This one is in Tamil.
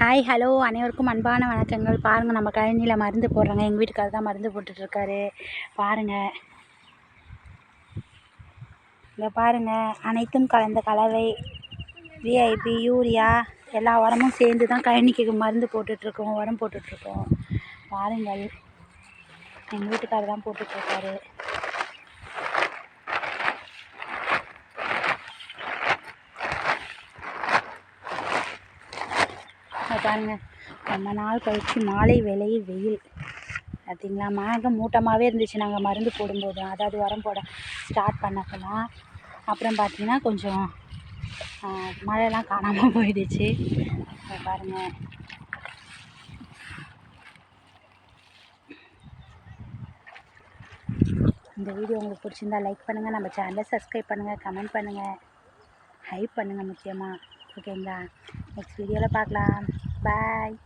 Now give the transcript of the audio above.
ஹாய் ஹலோ அனைவருக்கும் அன்பான வணக்கங்கள். பாருங்கள் நம்ம கழனியில் மருந்து போடுறாங்க. எங்கள் வீட்டுக்காரர் தான் மருந்து போட்டுட்ருக்காரு. பாருங்கள் இங்கே பாருங்கள் அனைத்தும் கலந்த கலவை. விஐபி யூரியா எல்லா உரமும் சேர்ந்து தான் கழனிக்கு மருந்து போட்டுட்ருக்கோம் உரம் போட்டுட்ருக்கோம். பாருங்கள். எங்கள் வீட்டுக்காரர் தான் போட்டுட்ருக்காரு. இங்க பாருங்க ரொம்ப நாள் கழித்து மாலை வேளையில் வெயில். பார்த்தீங்களா? மேகம் மூட்டமாகவே இருந்துச்சு. நாங்கள் மருந்து போடும்போது. அதாவது உரம் போட ஸ்டார்ட் பண்ணப்பெல்லாம் அப்புறம் பார்த்தீங்கன்னா கொஞ்சம் மழைலாம் காணாமல் போயிடுச்சு. இங்க பாருங்க. இந்த வீடியோ உங்களுக்கு பிடிச்சிருந்தா லைக் பண்ணுங்கள் நம்ம சேனலை சப்ஸ்கிரைப் பண்ணுங்கள் கமெண்ட் பண்ணுங்கள் ஹைப் பண்ணுங்கள் முக்கியமாக ஓகேங்களா நெக்ஸ்ட் வீடியோவில் பார்க்கலாம். 拜。